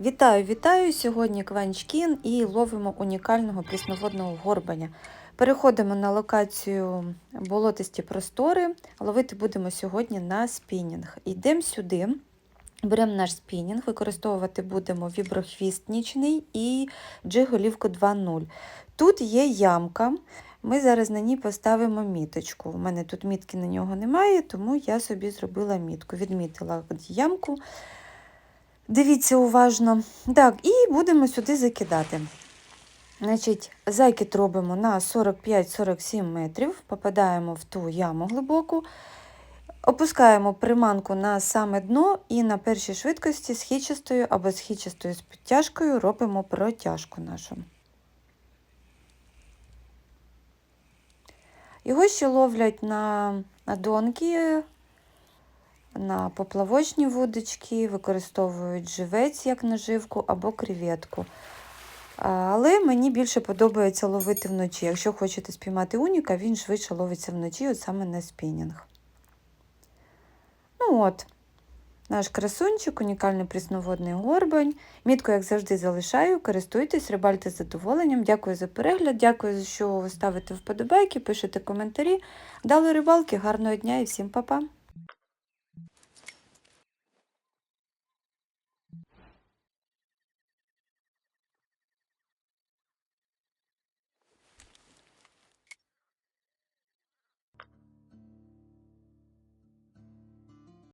Вітаю, вітаю! Сьогодні Кванчкін і ловимо унікального прісноводного горбаня. Переходимо на локацію болотисті простори. Ловити будемо сьогодні на спінінг. Йдемо сюди, беремо наш спінінг, використовувати будемо віброхвіст нічний і джиголівку 2.0. Тут є ямка. Ми зараз на ній поставимо міточку. У мене тут мітки на нього немає, тому я собі зробила мітку. Відмітила ямку. Дивіться уважно. Так, і будемо сюди закидати. Значить, Закид робимо на 45-47 метрів, попадаємо в ту яму глибоку, опускаємо приманку на саме дно і на першій швидкості з або з хічастою з підтяжкою робимо протяжку нашу. Його ще ловлять на донки, на поплавочні вудочки, використовують живець як наживку або креветку. Але мені більше подобається ловити вночі. Якщо хочете спіймати уніка, він швидше ловиться вночі, от саме на спінінг. Ну от, наш красунчик, унікальний прісноводний горбань. Мітку, як завжди, залишаю. Користуйтесь, рибальте з задоволенням. Дякую за перегляд, дякую, що ви ставите вподобайки, пишете коментарі. Дали рибалки, гарного дня і всім па-па!